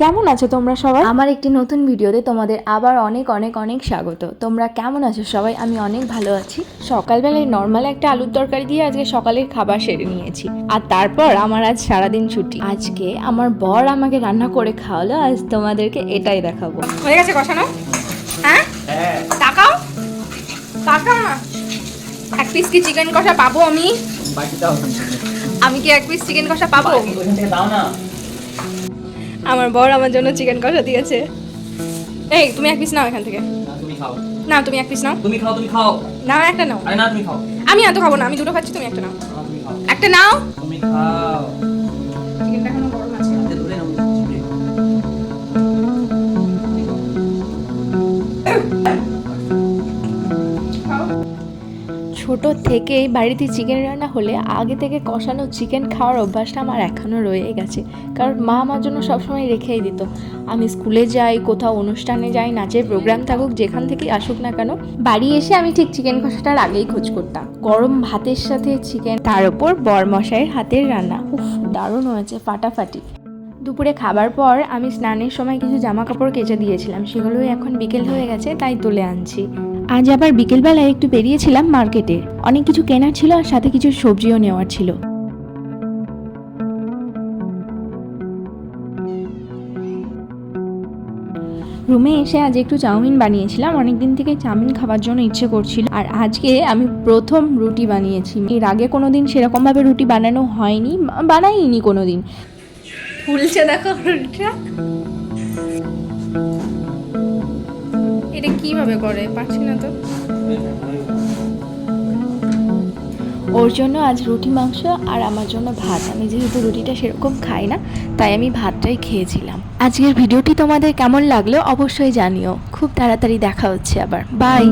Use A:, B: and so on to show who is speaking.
A: কেমন আছো তোমরা সবাই? আমার একটি নতুন ভিডিওতে তোমাদের আবার অনেক অনেক অনেক স্বাগত। তোমরা কেমন আছো সবাই? আমি অনেক ভালো আছি। সকালবেলায় নর্মাল একটা আলুর তরকারি দিয়ে আজকে সকালের খাবার সেরে নিয়েছি। আর তারপর আমার আজ সারাদিন ছুটি। আজকে আমার বর আমাকে রান্না করে খাওয়ালো। আজ তোমাদেরকে এটাই দেখাবো।
B: হয়ে গেছে কষানো? হ্যাঁ? তাকাও তাকাও। না এক পিস কি চিকেন কষা পাবো আমি?
C: বাকিটাও
B: আমি কি এক পিস চিকেন কষা পাবো?
C: দাও না।
B: আমার বর আমার জন্য চিকেন কষা দিয়েছে। এই তুমি এক পিস নাও এখান থেকে।
C: না তুমি
B: এক পিস নাও।
C: তুমি খাও তুমি খাও।
B: না একটা নাও।
C: আরে না তুমি খাও।
B: আমি এত খাব না আমি দুটো খাচ্ছি তুমি একটা নাও। একটা নাও।
C: তুমি
B: চিকেনটা
C: ধরে নাও।
B: খাও
A: ছোট থেকেই বাড়িতে চিকেন রান্না হলে আগে থেকে কষানো চিকেন খাওয়ার অভ্যাসটা আমার এখনও রয়ে গেছে। কারণ মা আমার জন্য সবসময় রেখেই দিত। আমি স্কুলে যাই, কোথাও অনুষ্ঠানে যাই, নাচের প্রোগ্রাম থাকুক, যেখান থেকেই আসুক না কেন, বাড়ি এসে আমি ঠিক চিকেন কষাটার আগেই খোঁজ করতাম। গরম ভাতের সাথে চিকেন, তার উপর বরমশাইয়ের হাতের রান্না। উফ, দারুণ হয়েছে, ফাটাফাটি। দুপুরে খাবার পর আমি স্নানের সময় কিছু জামা কাপড় কেচে দিয়েছিলাম। সেগুলোই এখন বিকেল হয়ে গেছে, তাই তুলে আনছি। আজ আবার বিকেলবেলায় একটু বেরিয়েছিলাম মার্কেটে। অনেক কিছু কেনার ছিল আর সাথে কিছু সবজিও নেওয়ার ছিল। রুমে এসে আজ একটু চাউমিন বানিয়েছিলাম। অনেকদিন থেকে চাউমিন খাবার জন্য ইচ্ছে করছিল। আর আজকে আমি প্রথম রুটি বানিয়েছি। এর আগে কোনো দিন সেরকমভাবে রুটি বানানো হয়নি বানাইনি কোনো দিন
B: ফুলছে দেখো রুটিটা। এটা কীভাবে করে? পারছি না তো।
A: ওর জন্য আজ রুটি, মাংস আর আমার জন্য ভাত। আমি যেহেতু রুটিটা সেরকম খাই না, তাই আমি ভাতটাই খেয়েছিলাম। আজকের ভিডিওটি তোমাদের কেমন লাগল অবশ্যই জানিও। খুব তাড়াতাড়ি দেখা হচ্ছে আবার। বাই!